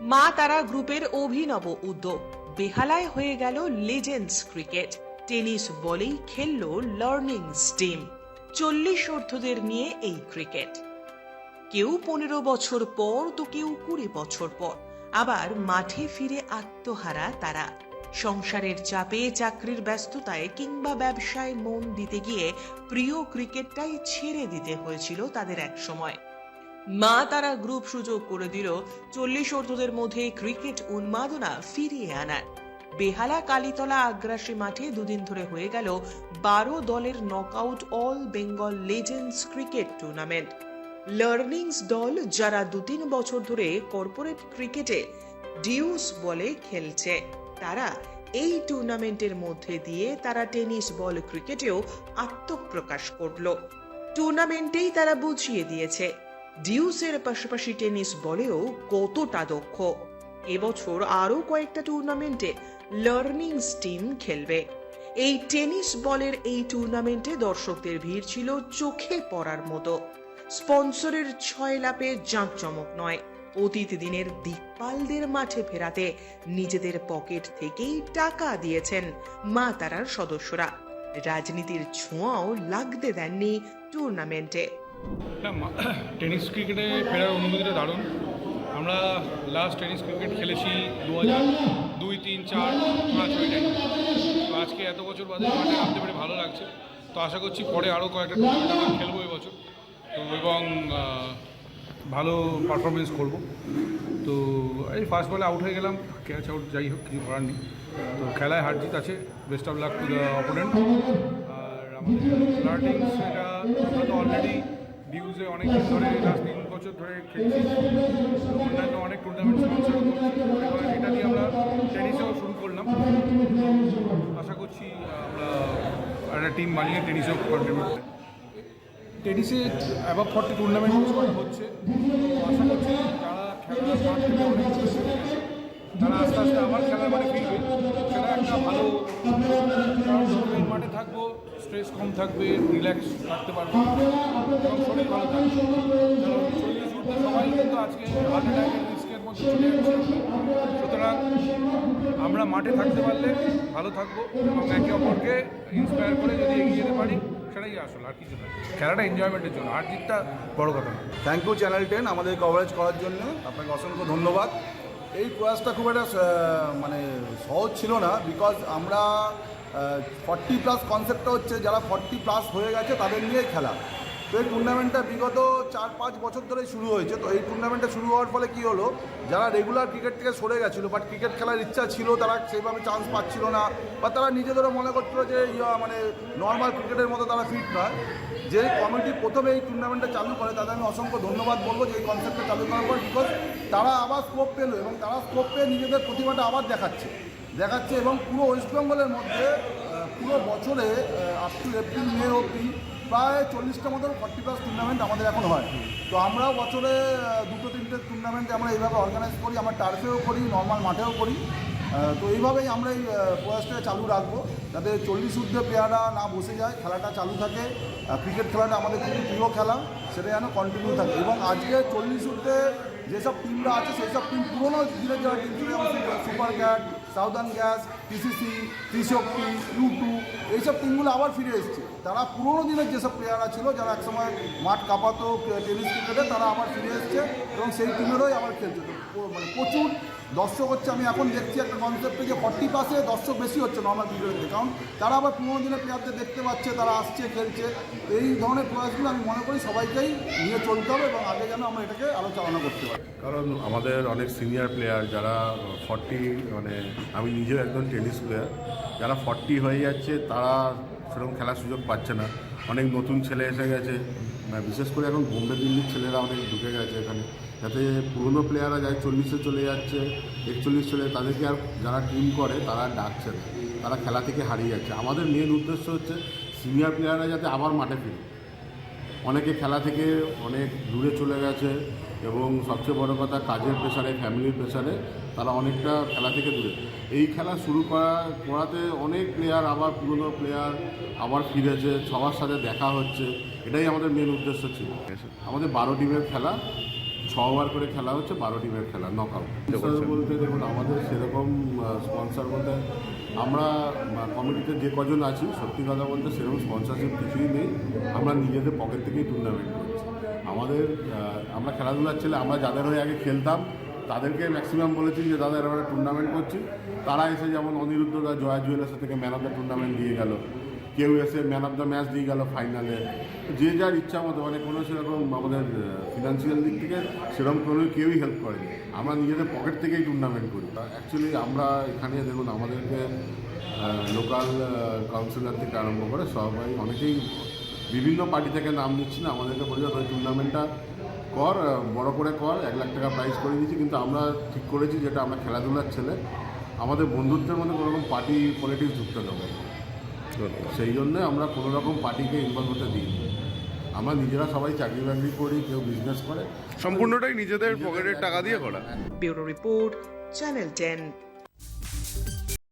মা তারা গ্রুপের অভিনব উদ্যোগ। বেহালায় হয়ে গেল লেজেন্ডস ক্রিকেট টেনিস বলেই খেলল লার্নিং স্টিম চল্লিশ অর্ধদের নিয়ে এই ক্রিকেট কেউ পনেরো বছর পর তো কেউ কুড়ি বছর পর। আবার মাঠে ফিরে আত্মহারা তারা। সংসারের চাপে চাকরির ব্যস্ততায় কিংবা ব্যবসায় মন দিতে গিয়ে প্রিয় ক্রিকেটটাই ছেড়ে দিতে হয়েছিল তাদের এক সময়। মা তারা গ্রুপ সুযোগ করে দিল, চল্লিশ অর্ধদের মধ্যে ক্রিকেট উন্মাদনা ফিরিয়ে আনার। বেহালা কালীতলা আগ্রাসী মাঠে দুদিন ধরে হয়ে গেল বারো দলের knockout all Bengal legends cricket tournament learnings দল যারা দু তিন বছর ধরে কর্পোরেট ক্রিকেটে ডিউস বলে খেলছে, তারা এই টুর্নামেন্টের মধ্যে দিয়ে তারা টেনিস বল ক্রিকেটেও আত্মপ্রকাশ করল। টুর্নামেন্টেই তারা বুঝিয়ে দিয়েছে ডিউসের পাশাপাশি টেনিস বলেও কতটা দক্ষ। এবছর আরও কয়েকটা টুর্নামেন্টে লার্নিং টিম খেলবে। এই টেনিস বলের এই টুর্নামেন্টে দর্শকদের ভিড় ছিল চোখে পড়ার মতো। স্পন্সরের ছয় লাপে জাঁকজমক নয়। অতীত দিনের দিকপালদের মাঠে ফেরাতে নিজেদের পকেট থেকেই টাকা দিয়েছেন মা তারার সদস্যরা। রাজনীতির ছোঁয়াও লাগতে দেননি টুর্নামেন্টে টেনিস ক্রিকেটে ফেরার অনুভূতিটা দারুণ। আমরা লাস্ট টেনিস ক্রিকেট খেলেছি দু হাজার দুই, তিন, চার, পাঁচ ওই টাইম তো আজকে এত বছর বাদে মাঠে নামতে পেরে ভালো লাগছে। তো আশা করছি পরে আরও কয়েকটা টুর্নামেন্ট আমরা খেলব এবছর তো এবং ভালো পারফরমেন্স করব। তো এই ফার্স্ট বলে আউট হয়ে গেলাম। ক্যাচ আউট যাই হোক, কিছু করার নেই। তো খেলায় হার জিত আছে best of luck to the opponent আর আমাদের আমরা তো অলরেডি ডিউজে অনেক ধরে লাস্ট তিন বছর ধরে খেলছি। অন্যান্য অনেক টুর্নামেন্ট করছি এবার এটা দিয়ে আমরা টেনিসেও শুরু করলাম। আশা করছি, আমরা একটা টিম বানিয়ে টেনিসেও কন্ট্রিবিউট টেনিসে অ্যাবাভ ফর্টি টুর্নামেন্ট হচ্ছে। আশা করছি, যারা খেলার তারা আস্তে আস্তে আবার খেলার মাঠে ফিরবে। সেটা একটা ভালো কারণ এই মাঠে থাকব স্ট্রেস কম থাকবে রিল্যাক্স থাকতে পারব। শরীর ভালো থাকবে। সবাই কিন্তু আজকে হার্ট অ্যাটাকের রিস্কের মধ্যে চলে যাচ্ছে। সুতরাং আমরা মাঠে থাকতে পারলে ভালো থাকব এবং একে অপরকে ইন্সপায়ার করে যদি এগিয়ে যেতে পারি, সেটাই আসল, আর কিছু না। খেলাটা এনজয়মেন্টের জন্য। আর জিতটা বড় কথা। থ্যাংক ইউ চ্যানেল টেন আমাদের কভারেজ করার জন্য। আপনাকে অসংখ্য ধন্যবাদ। এই প্রয়াসটা খুব একটা মানে সহজ ছিল না বিকজ আমরা ফর্টি প্লাস কনসেপ্টটা হচ্ছে যারা ফর্টি প্লাস হয়ে গেছে তাদের নিয়ে খেলা। তো এই টুর্নামেন্টটা বিগত চার পাঁচ বছর ধরেই শুরু হয়েছে। তো এই টুর্নামেন্টটা শুরু হওয়ার ফলে কী হলো, যারা রেগুলার ক্রিকেট থেকে সরে গেছিল বাট ক্রিকেট খেলার ইচ্ছা ছিল, তারা সেইভাবে চান্স পাচ্ছিল না, বা তারা নিজেদেরও মনে করছিল যে মানে নর্মাল ক্রিকেটের মতো তারা ফিট নয়। যে কমিটি প্রথমে এই টুর্নামেন্টটা চালু করে, তাদের আমি অসংখ্য ধন্যবাদ বলব যে এই কনসেপ্টটা চালু করার পর বিকজ তারা আবার স্কোপ পেল এবং তারা স্কোপ পেয়ে নিজেদের প্রতিভাটা আবার দেখাচ্ছে। দেখাচ্ছে এবং পুরো ওয়েস্ট বেঙ্গলের মধ্যে পুরো বছরে আপ টু এপ্রিল মে অবধি প্রায় চল্লিশটা মতো ফর্টি প্লাস টুর্নামেন্ট আমাদের এখন হয়। তো আমরা বছরে দুটো তিনটে টুর্নামেন্ট আমরা এইভাবে অর্গানাইজ করি, আমরা টার্ফেও করি নর্মাল মাঠেও করি। তো এইভাবেই আমরা এই প্রয়াসটা চালু রাখব, যাতে চল্লিশ ঊর্ধ্বে প্লেয়াররা না বসে যায়, খেলাটা চালু থাকে। ক্রিকেট খেলাটা আমাদের খুবই প্রিয় খেলা সেটা যেন কন্টিনিউ থাকে। এবং আজকে চল্লিশ ঊর্ধ্বে যেসব টিমরা আছে সেই সব টিম পুরোনো দিনের যারা team super cat southern gas TCC Trishakti ইউটু এইসব টিমগুলো আবার ফিরে এসছে। তারা পুরোনো দিনের যেসব প্লেয়াররা ছিল, যারা একসময় মাঠ কাঁপাতো, টেনিস ক্রিকেটে, তারা আবার ফিরে এসছে এবং সেই টিমেরই আবার খেলছে। মানে প্রচুর দর্শক হচ্ছে, আমি এখন দেখছি একটা কনসেপ্টে যে ফর্টি পাসে দর্শক বেশি হচ্ছে নর্মাল ক্রিকেটের থেকে কারণ তারা আবার পুরোনো দিনের প্লেয়ারদের দেখতে পাচ্ছে, তারা আসছে, খেলছে। এই ধরনের প্রয়াসগুলো আমি মনে করি সবাইকেই নিয়ে চলতে হবে এবং আগে যেন আমরা এটাকে আরও চালনা করতে পারি। কারণ আমাদের অনেক সিনিয়র প্লেয়ার যারা ফর্টি মানে আমি নিজেও একজন টেনিস প্লেয়ার যারা ফর্টি হয়ে যাচ্ছে, তারা সেরকম খেলার সুযোগ পাচ্ছে না। অনেক নতুন ছেলে এসে গেছে। বিশেষ করে এখন বোম্বে দিল্লির ছেলেরা অনেক ঢুকে গেছে এখানে। যাতে পুরনো প্লেয়াররা যায় চল্লিশে চলে যাচ্ছে, একচল্লিশ চলে, তাদেরকে আর যারা টিম করে, তারা ডাকছে না। তারা খেলা থেকে হারিয়ে যাচ্ছে। আমাদের মেন উদ্দেশ্য হচ্ছে সিনিয়র প্লেয়াররা যাতে আবার মাঠে ফিরে। অনেকে খেলা থেকে অনেক দূরে চলে গেছে। এবং সবচেয়ে বড় কথা কাজের প্রেশারে ফ্যামিলির প্রেশারে তারা অনেকটা খেলা থেকে দূরে। এই খেলা শুরু করা, করাতে অনেক প্লেয়ার আবার পুরনো প্লেয়ার আবার ফিরেছে, সবার সাথে দেখা হচ্ছে, এটাই আমাদের মেন উদ্দেশ্য ছিল। আমাদের বারো টিমের খেলা ছ ওভার করে খেলা হচ্ছে বারো টিমের খেলা নক আউট বলতে দেখুন আমাদের সেরকম স্পন্সর বলতে আমরা কমিটিতে যে কজন আছি সত্যি কথা বলতে সেরকম স্পন্সরশিপ কিছুই নেই। আমরা নিজেদের পকেট থেকেই টুর্নামেন্ট করছি। আমাদের আমরা খেলাধুলার ছেলে আমরা যাদের হয়ে আগে খেলতাম তাদেরকে ম্যাক্সিমাম বলেছি যে দাদা এরকম টুর্নামেন্ট করছি। তারা এসে যেমন অনিরুদ্ধদা জয়া জুয়েলার্সের থেকে ম্যান অফ দ্য টুর্নামেন্ট দিয়ে গেল। কেউ এসে ম্যান অফ দ্য ম্যাচ দিয়ে গেল ফাইনালে যে যার ইচ্ছা মতো মানে কোনো সেরকম আমাদের ফিনান্সিয়াল দিক থেকে সেরকম কোনো কেউই হেল্প করেনি। আমরা নিজেদের পকেট থেকেই টুর্নামেন্ট করি। অ্যাকচুয়ালি আমরা এখানে দেখুন, আমাদেরকে লোকাল কাউন্সিলর থেকে আরম্ভ করে সবাই, অনেকেই বিভিন্ন পার্টি থেকে নাম নিচ্ছি না, আমাদেরকে বলে ওই টুর্নামেন্টটা কর বড় করে কর, এক লাখ টাকা প্রাইজ করে দিয়েছি, কিন্তু আমরা ঠিক করেছি যেটা আমরা খেলাধুলার ছেলে। আমাদের বন্ধুত্বের মধ্যে কোনো রকম পার্টি পলিটিক্স যুক্ত দেবো সেই জন্য আমরা কোনো রকম পার্টিকে ইনভলভ হতে দিই আমরা নিজেরা সবাই চাকরি বাকরি করি কেউ বিজনেস করে। সম্পূর্ণটাই নিজেদের পকেটের টাকা দিয়ে করা। Bureau report channel ten.